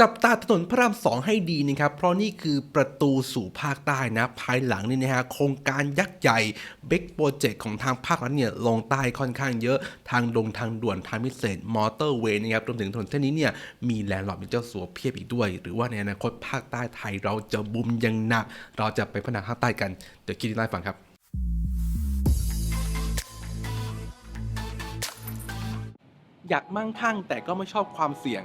จับตาถนนพระรามสองให้ดีนะครับ เพราะนี่คือประตูสู่ภาคใต้นะ ภายหลังนี่นะฮะโครงการยักษ์ใหญ่เบกโปรเจกต์ของทางภาครัฐเนี่ยลงใต้ค่อนข้างเยอะทางดงทางด่วนทางพิเศษมอเตอร์เวย์นะครับรวมถึงถนนเส้นนี้เนี่ยมีแลนด์ลอร์ดเป็นเจ้าสัวเพียบอีกด้วย หรือว่าในอนาคตภาคใต้ไทยเราจะบุมยังหนัก เราจะไปพัฒนาภาคใต้กันเดี๋ยวคิดไล่าให้ฟังครับอยากมั่งคั่งแต่ก็ไม่ชอบความเสี่ยง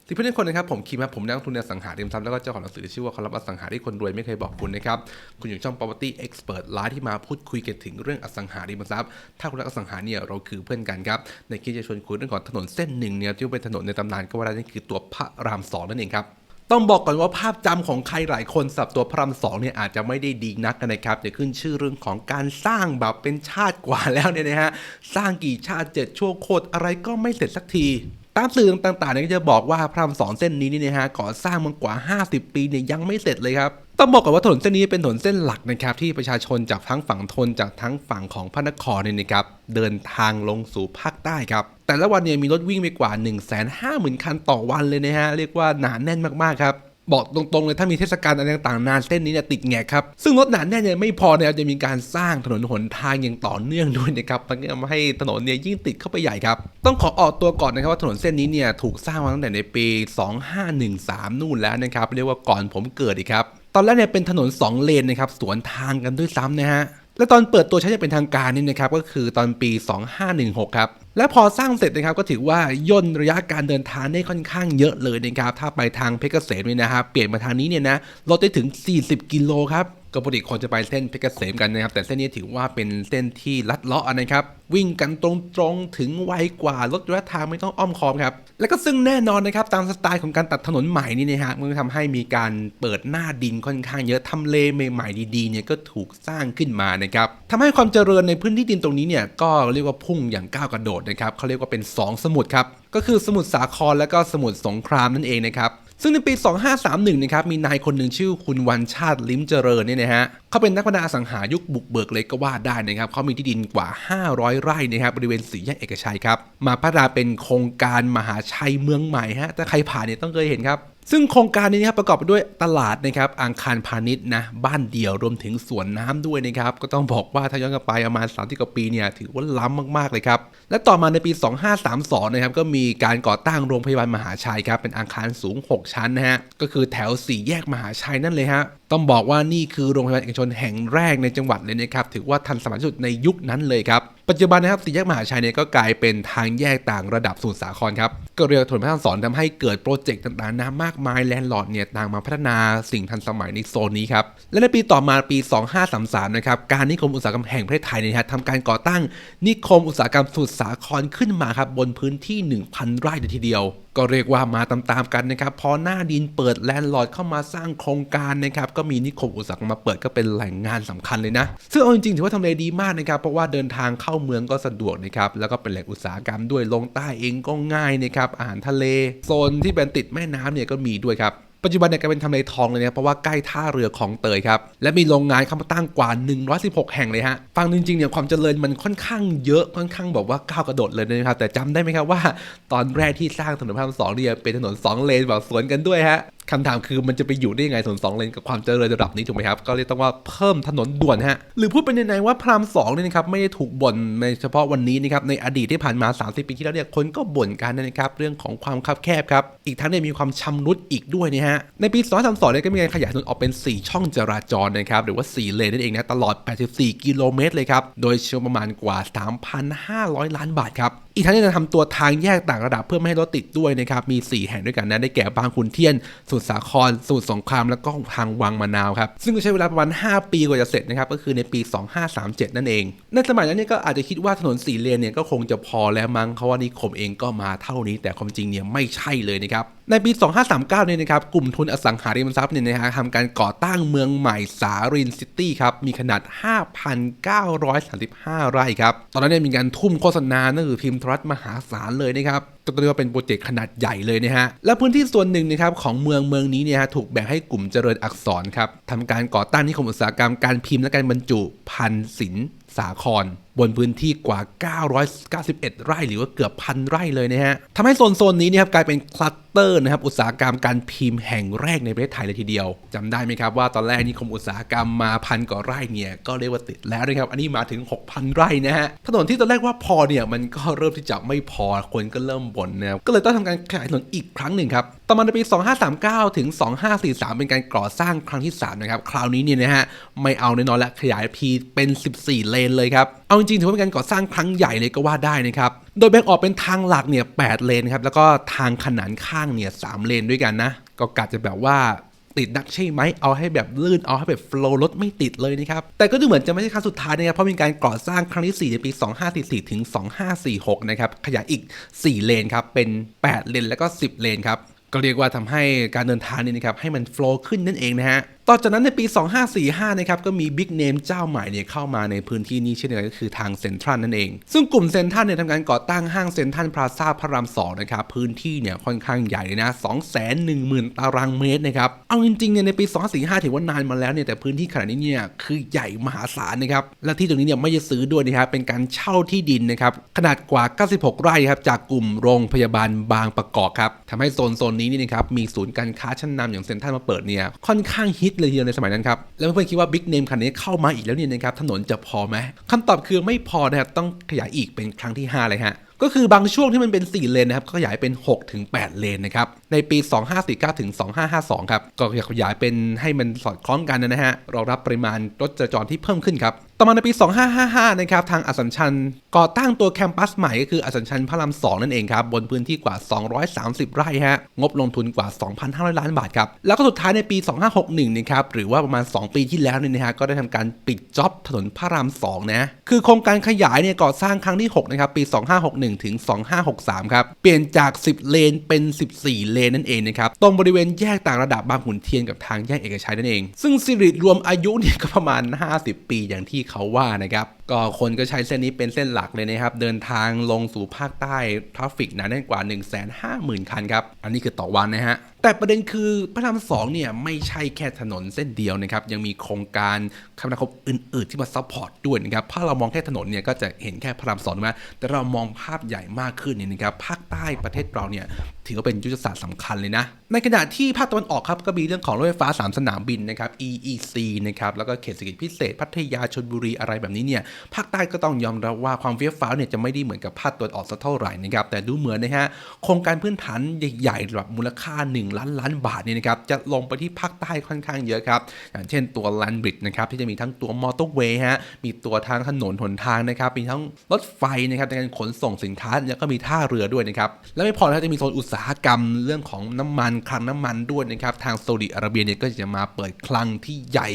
สิเพื่อนคนนะครับผมคิมครับผมนักลงทุนในอสังหาริมทรัพย์แล้วก็เจ้าของหนังสือที่ชื่อว่าความลับอสังหาที่คนรวยไม่เคยบอกคุณนะครับคุณอยู่ช่อง property expert ไลฟ์ที่มาพูดคุยกันถึงเรื่องอสังหาริมทรัพย์ ถ้าคุณรักอสังหาเนี่ยเราคือเพื่อนกันครับในคลิปจะชวนคุยเรื่องของถนนเส้นหนึ่งเนี่ยที่เป็นถนนในตำนานก็ว่าได้นี่คือตัวพระรามสองนั่นเองครับต้องบอกก่อนว่าภาพจำของใครหลายคนสับตัวพระรามสองเนี่ยอาจจะไม่ได้ดีนักนะครับเดี๋ยวขึ้นชื่อเรื่องของการสร้างแบบเป็นชาติกว่าแล้วเนี่ยนะฮะสร้างกี่ชาติเจ็ดชั่วโคตรอะไรก็ไม่เสร็จสักที ตามสื่อต่างๆเนี่ยก็จะบอกว่าพระรามสองเส้นนี้นี่นะฮะก่อสร้างมากว่า 50 ปีเนี่ยยังไม่เสร็จเลยครับต้องบอกก่อนว่าถนนเส้นนี้เป็นถนนเส้นหลักนะครับที่ประชาชนจากทั้งฝั่งทนจากทั้งฝั่งของพระนครเนี่ยนะครับเดินทางลงสู่ภาคใต้ครับแต่ละวันเนี่ยมีรถวิ่งไปกว่า 1 5 0 0 0 0คันต่อวันเลยนะฮะเรียกว่าหนาแน่นมากๆครับ บอกตรงๆเลยถ้ามีเทศกาลอะไรต่างๆนานเส้นนี้เนี่ยติดแงกครับ ซึ่งรถหนาแน่นเนี่ยไม่พอนะครับจะมีการสร้างถนนหนทางอย่างต่อเนื่องด้วยนะครับมันก็ทำให้ถนนเนี่ยยิ่งติดเข้าไปใหญ่ครับ ต้องขอออกตัวก่อนนะครับว่าถนนเส้นนี้เนี่ยถูกสร้างมาตั้งแต่ในปี 2513 นู่นแล้วนะครับเรียกว่าก่อนผมเกิดอีกครับตอนแรกเนี่ยเป็นถนน 2 เลนนะครับสวนทางกันด้วยซ้ำนะฮะ และตอนเปิดตัวใช้อย่างเป็นทางการนี่นะครับก็คือตอนปี 2516 ครับ และพอสร้างเสร็จนะครับก็ถือว่าย่นระยะการเดินทางได้ค่อนข้างเยอะเลยนะครับ ถ้าไปทางเพชรเกษมเนี่ยนะครับเปลี่ยนมาทางนี้เนี่ยนะลดได้ถึง 40 กิโลครับ ก็ปกติคนจะไปเส้นเพชรเกษมกันนะครับ แต่เส้นนี้ถือว่าเป็นเส้นที่ลัดเลาะนะครับ วิ่งกันตรงๆถึงไวกว่าลดระยะทางไม่ต้องอ้อมค้อมครับ แล้วก็ซึ่งแน่นอนนะครับตามสไตล์ของการตัดถนนใหม่นี่นะฮะมันก็ทำให้มีการเปิดหน้าดินค่อนข้างเยอะทำเลใหม่ๆดีๆเนี่ยก็ถูกสร้างขึ้นมานะครับทำให้ความเจริญในพื้นที่ดินตรงนี้เนี่ยก็เรียกว่าพุ่งอย่างก้าวกระโดดนะครับเขาเรียกว่าเป็น 2 สมุทรครับก็คือสมุทรสาครและก็สมุทรสงครามนั่นเองนะครับ ซึ่งในปี 2531 นะครับ มีนายคนหนึ่งชื่อคุณวันชาติลิ้มเจริญเนี่ยนะฮะเขาเป็นนักพัฒนาอสังหายุคบุกเบิกเลยก็ว่าได้นะครับเขามีที่ดินกว่า 500 ไร่นะครับบริเวณสี่แยกเอกชัยครับ มาพัฒนาเป็นโครงการมหาชัยเมืองใหม่ฮะถ้าใครผ่านเนี่ยต้องเคยเห็นครับ ซึ่งโครงการนี้นะครับประกอบไปด้วยตลาดนะครับอาคารพาณิชย์นะบ้านเดี่ยวรวมถึงสวนน้ำด้วยนะครับก็ต้องบอกว่าถ้าย้อนกลับไปประมาณ30กว่าปีเนี่ยถือว่าล้ำมากๆเลยครับและต่อมาในปี 2532นะครับก็มีการก่อตั้งโรงพยาบาลมหาชัยครับเป็นอาคารสูง 6 ชั้นนะฮะก็คือแถว 4 แยกมหาชัยนั่นเลยฮะต้องบอกว่านี่คือโรงพยาบาลเอกชนแห่งแรกในจังหวัดเลยนะครับถือว่าทันสมัยที่สุดในยุคนั้นเลยครับปัจจุบันนะครับสี่แยกมหาชัยเนี่ยก็กลายเป็นทางแยกต่างระดับสมุทรสาครครับ ก็เรียกถนนพระรามสอนทำให้เกิดโปรเจกต์ต่างๆนามากมายแลนด์ลอร์ดเนี่ยต่างมาพัฒนาสิ่งทันสมัยในโซนนี้ครับ และในปีต่อมาปี 2533 นะครับ การนิคมอุตสาหกรรมแห่งประเทศไทยเนี่ยทำการก่อตั้ง นิคมอุตสาหกรรมสมุทรสาครขึ้นมาครับบนพื้นที่ 1,000 ไร่เลยทีเดียว ก็เรียกว่ามาตามๆกันนะครับพอหน้าดินเปิดแลนด์ลอร์ดเข้ามาสร้างโครงการนะครับก็มีนิคมอุตสาหกรรมมาเปิดก็เป็นแหล่งงานสำคัญเลยนะ ซึ่งเอาจริงๆถือว่าทำเลดีมากนะครับเพราะว่าเดินทางเข้าเมืองก็สะดวกนะครับแล้วก็เป็นแหล่งอุตสาหกรรมด้วยลงใต้เองก็ง่ายนะครับอาหารทะเลโซนที่เป็นติดแม่น้ำเนี่ยก็มีด้วยครับปัจจุบันเนี่ยกลายเป็นทำเลทองเลยนะเพราะว่าใกล้ท่าเรือของเตยครับ และมีโรงงานเข้ามาตั้งกว่า 116 แห่งเลยฮะ ฟังจริงๆเนี่ยความเจริญมันค่อนข้างเยอะค่อนข้างบอกว่าก้าวกระโดดเลยนะครับ แต่จำได้ไหมครับว่า ตอนแรกที่สร้างถนนพระรามสองเนี่ยเป็นถนน 2 เลนแบบสวนกันด้วยฮะ คำถามคือมันจะไปอยู่ได้ยังไงถนนสองเลนกับความเจริญระดับนี้ถูกไหมครับ ก็เลยกต้องว่าเพิ่มถนนด่วนฮะ หรือพูดเป็นในๆว่าพรามสองเนี่ยนะครับไม่ได้ถูกบ่นในเฉพาะวันนี้นะครับในอดีตที่ผ่านมา 30 ปีที่แล้วเนี่ยคนก็บ่นกันนะครับเรื่องของความคับแคบครับ อีกทั้งเนี่ยมีความชำรุดอีกด้วยนะฮะในปี2032เนี่ยก็มีการขยายถนนออกเป็น 4 ช่องจราจรนะครับหรือว่า 4 เลนนั่นเองนะตลอด 84 กิโลเมตรเลยครับโดยใช้ประมาณกว่า 3,500 ล้านบาทครับอีกทั้งยังจะทำตัวทางแยกต่างระดับเพื่อไม่ให้รถติดด้วยนะครับมี 4 แห่งด้วยกันนะได้แก่บางขุนเทียนสุทรสาครสมุทรสงครามแล้วก็ทางวังมะนาวครับซึ่งใช้เวลาประมาณ 5 ปีกว่าจะเสร็จนะครับก็คือในปี 2537 นั่นเอง ในสมัยนั้นเนี่ยก็อาจจะคิดว่าถนนสี่เลนเนี่ยก็คงจะพอแล้วมั้งเพราะว่านิคมเองก็มาเท่านี้ แต่ความจริงเนี่ยไม่ใช่เลยนะครับในปี 2539 เนี่ยนะครับ กลุ่มทุนอสังหาริมทรัพย์เนี่ยนะฮะทำการก่อตั้งเมืองใหม่สารินซิตี้ครับ มีขนาด 5,935 ไร่ครับ ตอนนั้นเนี่ยมีการทุ่มโฆษณาหนังสือพิมพ์โทรทัศน์มหาศาลเลยนะครับก็เรียกว่าเป็นโปรเจกต์ขนาดใหญ่เลยนะฮะ และพื้นที่ส่วนหนึ่งนะครับของเมืองเมืองนี้เนี่ยฮะถูกแบ่งให้กลุ่มเจริญอักษรครับทำการก่อตั้งนิคมอุตสาหกรรมการพิมพ์และการบรรจุพันศิลสาครบนพื้นที่กว่า 991 ไร่หรือว่าเกือบพันไร่เลยนะฮะทำให้โซนโซนนี้เนยครับกลายเป็นคลัสเตอร์นะครับอุตสาหกรรมการพิมพ์แห่งแรกในประเทศไทยเลยทีเดียวจำได้ไหมครับว่าตอนแรกนิคมอุตสาหกรรมมาพันกว่าไร่เนี่ยก็เรียกว่าติดแล้วนะครับ อันนี้มาถึง 6,000 ไร่นะฮะถนนที่ตอนแรกว่าพอเนี่ยมันก็เริ่มที่จะไม่พอคนก็เริ่มบ่นนะครับก็เลยต้องทำการขยายถนนอีกครั้งหนึ่งครับต่อมาในปี 2539 ถึง 2543 เป็นการก่อสร้างครั้งที่ 3 นะครับ คราวนี้เนี่ยนะฮะไม่เอาแน่นอนละขยายพีเป็น 14 เลนเลยครับ เอาจริงๆถือว่าเป็นการก่อสร้างครั้งใหญ่เลยก็ว่าได้นะครับ โดยแบ่งออกเป็นทางหลักเนี่ย8เลนครับ แล้วก็ทางขนานข้างเนี่ย3เลนด้วยกันนะ ก็กะจะแบบว่าติดนักใช่ไหม เอาให้แบบลื่น เอาให้แบบโฟล์รถไม่ติดเลยนะครับ แต่ก็ดูเหมือนจะไม่ใช่ครั้งสุดท้ายนะครับ เพราะมีการก่อสร้างครั้งที่ 4 ในปี 2544 ถึง 2546 นะครับ ขยายอีก 4 เลนครับ เป็น 8 เลน แล้วก็ 10 เลนครับ ก็เรียกว่าทำให้การเดินทางนี่นะครับ ให้มันโฟล์ขึ้นนั่นเองนะฮะต่อจากนั้นในปี 2545 นะครับก็มีบิ๊กเนมเจ้าใหม่เนี่ยเข้ามาในพื้นที่นี้เช่นเดียวกันก็คือทางเซ็นทรัลนั่นเอง ซึ่งกลุ่มเซ็นทรัลเนี่ยทำการก่อตั้งห้างเซ็นทรัลพลาซ่าพระราม2นะครับพื้นที่เนี่ยค่อนข้างใหญ่เลยนะ 210,000 ตารางเมตรนะครับ เอาจริงๆเนี่ยในปี 2545 ถือว่านานมาแล้วเนี่ยแต่พื้นที่ขนาดนี้เนี่ยคือใหญ่มหาศาลนะครับ และที่ตรงนี้เนี่ยไม่ได้ซื้อด้วยนะครับเป็นการเช่าที่ดินนะครับขนาดกว่า 96 ไร่ครับจากกลุ่มโรงพยาบาลบางประกอบครับทำให้โซนโซนนี้นี่นะครับมีศูนย์การค้าชั้นนำอย่างเซ็นทรัลมาเปิดเนี่ยค่อนข้างฮิตเลยทีเดียวในสมัยนั้นครับ แล้วเพื่อนๆคิดว่าบิ๊กเนมคันนี้เข้ามาอีกแล้วเนี่ยนะครับถนนจะพอไหมคำตอบคือไม่พอนะครับต้องขยายอีกเป็นครั้งที่ 5 เลยฮะก็คือบางช่วงที่มันเป็น 4 เลนนะครับก็ขยายเป็น 6 ถึง 8 เลนนะครับ ในปี 2549 ถึง 2552 ครับ ก็ขยายเป็นให้มันสอดคล้องกันนะฮะ รองรับปริมาณรถจราจรที่เพิ่มขึ้นครับ ต่อมาในปี 2555 นะครับทางอสสัมชัญก่อตั้งตัวแคมปัสใหม่ก็คืออสสัมชัญพระราม2นั่นเองครับบนพื้นที่กว่า 230 ไร่ฮะงบลงทุนกว่า 2,500 ล้านบาทครับแล้วก็สุดท้ายในปี 2561 นะครับหรือว่าประมาณ 2 ปีที่แล้วเนี่ยนะฮะก็ได้ทำการปิดจ็อบถนนพระราม2นะคือโครงการขยายเนี่ยก่อสร้างครั้งที่6นะครับปี 2561 ถึง 2563 ครับเปลี่ยนจาก 10 เลนเป็น 14 เลนนั่นเองนะครับตรงบริเวณแยกต่างระดับบางขุนเทียนกับทางแยกเอกชัยนั่นเอง ซึ่งสิริรวมอายุเนี่ยก็ประมาณ 50 ปีอย่างที่เขาว่านะครับ ก็คนก็ใช้เส้นนี้เป็นเส้นหลักเลยนะครับ เดินทางลงสู่ภาคใต้ทราฟฟิกหนาแน่นกว่า 150,000 คันครับ อันนี้คือต่อวันนะฮะ แต่ประเด็นคือพระรามสองเนี่ย ไม่ใช่แค่ถนนเส้นเดียวนะครับ ยังมีโครงการคมนาคมอื่น ๆ ที่มาซัพพอร์ตด้วยนะครับ ถ้าเรามองแค่ถนนเนี่ยก็จะเห็นแค่พระรามสองนะแต่เรามองภาพใหญ่มากขึ้นเนี่ยนะครับภาคใต้ประเทศเราเนี่ยถือว่าเป็นยุทธศาสตร์สำคัญเลยนะ ในขณะที่ภาคตะวันออกครับก็มีเรื่องของรถไฟฟ้า 3 สนามบินนะครับ EEC นะครับแล้วก็เขตเศรษฐกิจพิเศษพัทยาชลบุรีอะไรแบบนี้เนี่ยภาคใต้ก็ต้องยอมรับว่าความเฟี้ยวฟ้าวเนี่ยจะไม่ได้เหมือนกับภาคตะวันออกสักเท่าไหร่นะครับแต่ดูเหมือนนะฮะโครงการพื้นฐานใหญ่ๆแบบมูลค่า 1 ล้านล้านบาทเนี่ยนะครับจะลงไปที่ภาคใต้ค่อนข้างเยอะครับอย่างเช่นตัวลันบริดนะครับที่จะมีทั้งตัวมอเตอร์เวย์ฮะมีตัวทางถนนหนทางนะครับมีทั้งรถไฟนะครับในการขนส่งสินค้าแล้วก็มีท่าเรือด้วยนะครับแล้วไม่พอนะครับจะมีโซนอุตสาหกรรมเรื่องของน้ำมันคลังน้ำมันด้วยนะครับทางซาอุดิอาระเบียเนี่ยก็จะมาเปิดคลังที่ใหญ่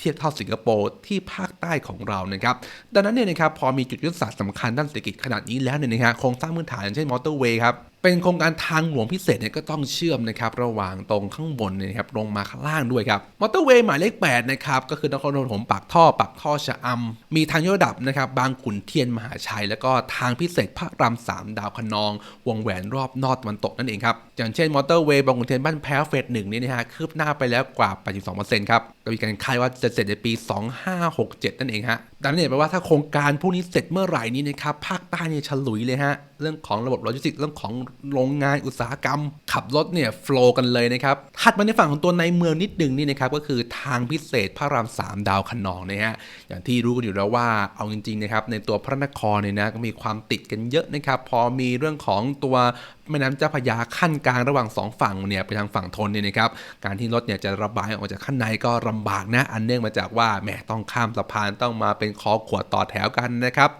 เทียบเท่าสิงคโปร์ที่ภาคใต้ของเรานะครับดังนั้นเนี่ยนะครับพอมีจุดยุทธศาสตร์สำคัญด้านเศรษฐกิจขนาดนี้แล้วเนี่ยนะฮะโครงสร้างพื้นฐานเช่นมอเตอร์เวย์ครับ เป็นโครงการทางหลวงพิเศษเนี่ยก็ต้องเชื่อมนะครับระหว่างตรงข้างบนเนยนะครับลงมาข้างล่างด้วยครับมอเตอร์เวย์หมายเลข8นะครับก็คือนครปฐมปากท่อปากท่อชะอำมีทางยกระดับนะครับบางขุนเทียนมหาชัย แล้วก็ทางพิเศษพระรามสามดาวคะนอง วงแหวนรอบนอกตะวันตกนั่นเองครับอย่างเช่นมอเตอร์เวย์บางขุนเทียนบ้านแพ้วเฟสหนึ่งนี่นะฮะคืบหน้าไปแล้วกว่า 82%ครับก็มีการคาดว่าจะเสร็จในปี 2567 นั่นเองฮะ ดังนั้นแปลว่าถ้าโครงการพวกนี้เสร็จเมื่อไหร่นี้นะครับภาคใต้เนี่ยฉลุยเลยฮะเรื่องของระบบโลจิสติกส์เรื่องของโรงงานอุตสาหกรรม ขับรถเนี่ยโฟล์กันเลยนะครับถัดมาในฝั่งของตัวในเมืองนิดหนึ่งนี่นะครับก็คือทางพิเศษพระราม 3 ดาวคะนองนะฮะอย่างที่รู้กันอยู่แล้วว่าเอาจริงๆนะครับในตัวพระนครเนี่ยนะก็มีความติดกันเยอะนะครับพอมีเรื่องของตัวแม่น้ำเจ้าพระยาขั้นกลางระหว่างสองฝั่งเนี่ยไปทางฝั่งทนเนี่ยนะครับการที่รถเนี่ยจะระบายออกจากข้างในก็ลำบากนะอันเนื่องมาจากว่าแหมต้องข้ามสะพานต้องมาเป็นคอขวดต่อแถวกันนะครับ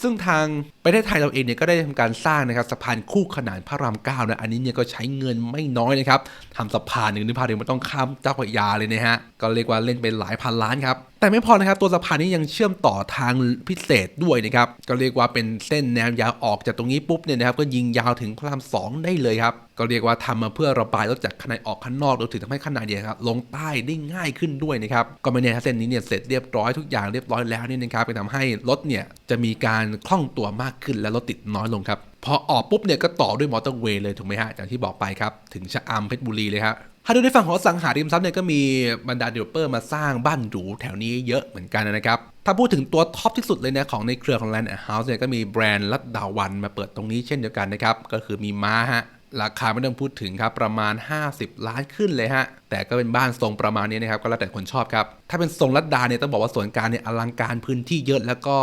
ซึ่งทางประเทศไทยเราเองเนี่ยก็ได้ทำการสร้างนะครับสะพานคู่ขนานพระรามเก้านะอันนี้เนี่ยก็ใช้เงินไม่น้อยนะครับทำสะพานหนึ่งนึกภาพเดียวมันต้องข้ามเจ้าพระยาเลยนะฮะก็เรียกว่าเล่นเป็นหลายพันล้านครับแต่ไม่พอนะครับตัวสะพานนี้ยังเชื่อมต่อทางพิเศษด้วยนะครับก็เรียกว่าเป็นเส้นแนวยาวออกจากตรงนี้ปุ๊บเนี่ยนะครับก็ยิงยาวถึงพระรามสองได้เลยครับก็เรียกว่าทำมาเพื่อระบายรถจากข้างในออกข้างนอกรวมถึงทำให้ข้างในเนี่ยครับลงใต้ได้ง่ายขึ้นด้วยนะครับก็ไม่แน่ถ้าเส้นนี้เนี่ยเสร็จเรียบร้อยทุกอย่างเรียบร้อยแล้วเนี่ยนะครับไปทำให้รถเนี่ยจะมีการคล่องตัวมากขึ้นและรถติดน้อยลงครับพอออกปุ๊บเนี่ยก็ต่อด้วยมอเตอร์เวย์เลยถูกไหมฮะอย่างที่บอกไปครับถึงชะอำเพชรบุรีเลยครับ ถ้าดูในฝั่งของสังหาริมทรัพย์เนี่ยก็มีบรรดาเดเวลเปอร์มาสร้างบ้านหรูแถวนี้เยอะเหมือนกันนะครับ ถ้าพูดถึงตัวท็อปที่สุดเลยนะของในเครือของ Land House เนี่ยก็มีแบรนด์ลัดดาวันมาเปิดตรงนี้เช่นเดียวกันนะครับ ก็คือมีม้าฮะ ราคาไม่ต้องพูดถึงครับประมาณ 50 ล้านขึ้นเลยฮะ แต่ก็เป็นบ้านทรงประมาณนี้นะครับก็แล้วแต่คนชอบครับ ถ้าเป็นทรงลัดดาเนี่ยต้องบอกว่าสวนกลางเนี่ยอลังการพื้นที่เยอะแล้วก็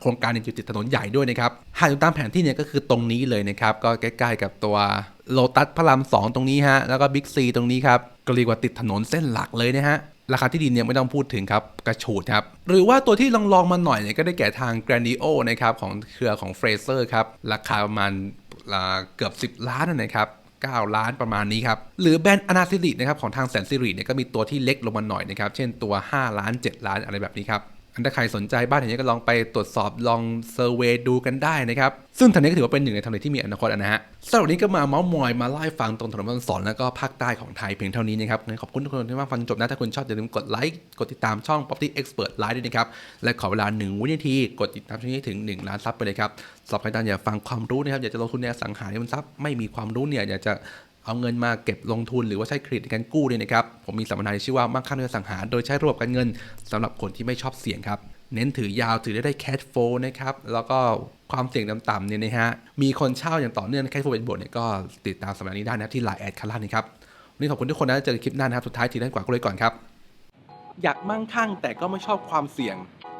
โครงการเนี่ยอยู่ติดถนนใหญ่ด้วยนะครับหากดูตามแผนที่เนี่ยก็คือตรงนี้เลยนะครับก็ใกล้ๆกับตัวโลตัสพระรามสองตรงนี้ฮะแล้วก็บิ๊กซีตรงนี้ครับก็เรียกว่าติดถนนเส้นหลักเลยนะฮะราคาที่ดินเนี่ยไม่ต้องพูดถึงครับ กระฉูดครับ หรือว่าตัวที่ลองลองมาหน่อยเนี่ยก็ได้แก่ทาง Grandio นะครับ ของเครือของ Fraser ครับ ราคาประมาณ เกือบ 10 ล้านนะครับ9 ล้านประมาณนี้ครับ หรือแบรนด์อนาซิรินะครับของทางแสนสิริเนี่ยก็มีตัวที่เล็กลงมาหน่อยนะครับ เช่นตัว 5 ล้าน 7 ล้านอะไรแบบนี้ครับ ถ้าใครสนใจบ้านอย่างนี้ก็ลองไปตรวจสอบลองเซอร์เวยดูกันได้นะครับ ซึ่งทางนี้ก็ถือว่าเป็นหนึ่งในทำเลที่มีอนาคตนะฮะสำหรับวันนี้ก็มาเมาส์มอยมาเล่ฟังตรงถนนพระรามสองแล้วก็ภาคใต้ของไทยเพียงเท่านี้นะครับงั้นขอบคุณทุกคนที่มาฟังจบนะ ถ้าคุณชอบอย่าลืมกดไลค์กดติดตามช่อง Property Expert Live ด้วยนะครับ และขอเวลา1วินาที กดติดตามช่องนี้ถึง 1 ล้านซับไปเลยครับสำหรับใครที่อยากฟังความรู้นะครับอยากจะลงทุนในอสังหาริมทรัพย์ไม่มีความรู้เนี่ยอยากจะ เอาเงินมาเก็บลงทุนหรือว่าใช้เครดิตในการกู้เนี่ยนะครับ ผมมีสัมมนาที่ชื่อว่ามั่งคั่งในสังหา โดยใช้ระบบการเงินสำหรับคนที่ไม่ชอบเสี่ยงครับ เน้นถือยาวถือได้ได้แคชโฟนะครับ แล้วก็ความเสี่ยงต่ำๆเนี่ยนะฮะ มีคนเช่าอย่างต่อเนื่องแคชโฟเป็นบวกเนี่ยก็ติดตามสัมมนานี้ได้นะครับที่ไลน์แอดคาร่านี่ครับวันนี้ขอบคุณทุกคนนะเจอกันคลิปหน้านะครับสุดท้ายทีด้นกว่าก็เลยก่อนครับอยากมั่งคั่งแต่ก็ไม่ชอบความเสี่ยง